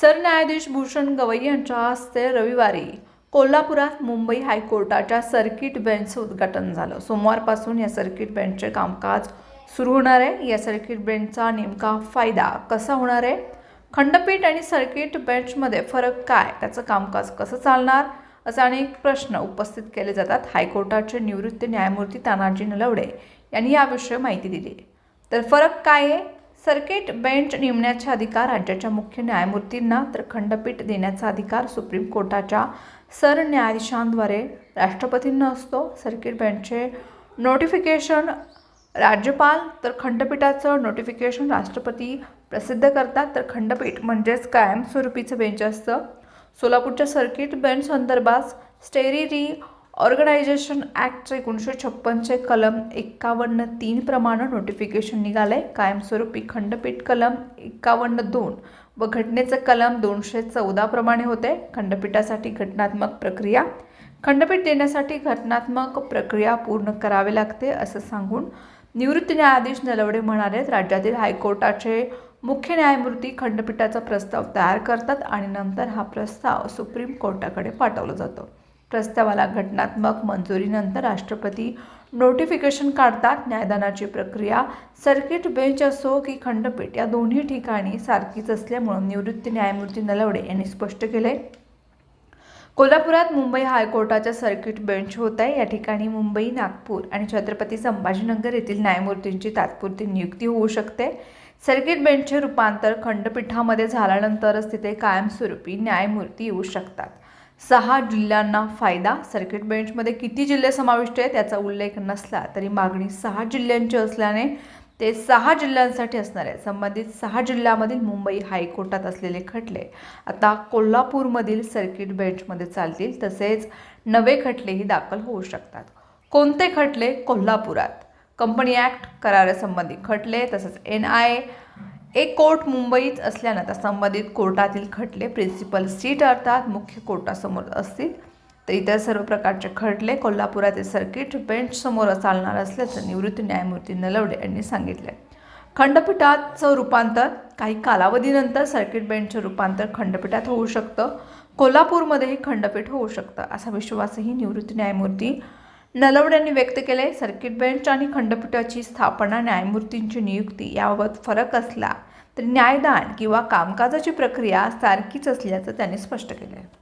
सरन्यायाधीश भूषण गवई यांच्या हस्ते रविवारी कोल्हापुरात मुंबई हायकोर्टाच्या सर्किट बेंचचं उद्घाटन झालं. सोमवारपासून या सर्किट बेंचचे कामकाज सुरू होणार आहे. या सर्किट बेंचचा नेमका फायदा कसा होणार आहे? खंडपीठ आणि सर्किट बेंचमध्ये फरक काय? त्याचं कामकाज कसं चालणार? असे अनेक प्रश्न उपस्थित केले जातात. हायकोर्टाचे निवृत्त न्यायमूर्ती तानाजी नलवडे यांनी याविषयी माहिती दिली. तर फरक काय आहे? सर्किट बेंच नेमण्याचे अधिकार राज्याच्या मुख्य न्यायमूर्तींना तर खंडपीठ देण्याचा अधिकार सुप्रीम कोर्टाच्या सरन्यायाधीशांद्वारे राष्ट्रपतींना असतो. सर्किट बेंचचे नोटिफिकेशन राज्यपाल तर खंडपीठाचं नोटिफिकेशन राष्ट्रपती प्रसिद्ध करतात. तर खंडपीठ म्हणजेच कायमस्वरूपीचं बेंच असतं. सोलापूरच्या सर्किट बेंच संदर्भात स्टेरी री ऑर्गनायझेशन ॲक्टचे एकोणीसशे छप्पनचे कलम एक्कावन्न तीन प्रमाणे नोटिफिकेशन निघाले कायमस्वरूपी खंडपीठ कलम एक्कावन्न दोन व घटनेचं कलम दोनशे चौदा प्रमाणे होते खंडपीठासाठी घटनात्मक प्रक्रिया. खंडपीठ देण्यासाठी घटनात्मक प्रक्रिया पूर्ण करावी लागते असं सांगून निवृत्त न्यायाधीश नलवडे म्हणाले. राज्यातील हायकोर्टाचे मुख्य न्यायमूर्ती खंडपीठाचा प्रस्ताव तयार करतात आणि नंतर हा प्रस्ताव सुप्रीम कोर्टाकडे पाठवला जातो. प्रस्तावाला घटनात्मक मंजुरीनंतर राष्ट्रपती नोटिफिकेशन काढतात. न्यायदानाची प्रक्रिया सर्किट बेंच असो की खंडपीठ या दोन्ही ठिकाणी सारखीच असल्यामुळं निवृत्त न्यायमूर्ती नलवडे यांनी स्पष्ट केले कोल्हापुरात मुंबई हायकोर्टाच्या सर्किट बेंच होत आहे. या ठिकाणी मुंबई नागपूर आणि छत्रपती संभाजीनगर येथील न्यायमूर्तींची तात्पुरती नियुक्ती होऊ शकते. सर्किट बेंचचे रूपांतर खंडपीठामध्ये झाल्यानंतरच तिथे कायमस्वरूपी न्यायमूर्ती येऊ शकतात. सहा जिल्ह्यांना फायदा. सर्किट बेंचमध्ये किती जिल्हे समाविष्ट आहेत याचा उल्लेख नसला तरी मागणी सहा जिल्ह्यांची असल्याने ते सहा जिल्ह्यांसाठी असणार आहे संबंधित सहा जिल्ह्यामधील मुंबई हायकोर्टात असलेले खटले आता कोल्हापूरमधील सर्किट बेंचमध्ये चालतील तसेच नवे खटलेही दाखल होऊ शकतात. कोणते खटले? कोल्हापुरात. कंपनी ॲक्ट करारासंबंधी खटले तसंच एन आय एक कोर्ट मुंबईत असल्यानं त्या संबंधित कोर्टातील खटले प्रिन्सिपल सीट अर्थात मुख्य कोर्टासमोर असतील. तर इतर सर्व प्रकारचे खटले कोल्हापुरातील सर्किट बेंचसमोर चालणार असल्याचं निवृत्त न्यायमूर्ती नलवडे यांनी सांगितले खंडपीठाचं रूपांतर काही कालावधीनंतर सर्किट बेंचचं रूपांतर खंडपीठात होऊ शकतं. कोल्हापूरमध्येही खंडपीठ होऊ शकतं असा विश्वासही निवृत्त न्यायमूर्ती नलवड यांनी व्यक्त केले सर्किट बेंच आणि खंडपीठाची स्थापना न्यायमूर्तींची नियुक्ती याबाबत फरक असला तरी न्यायदान किंवा कामकाजाची प्रक्रिया सारखीच असल्याचं त्यांनी स्पष्ट केलं आहे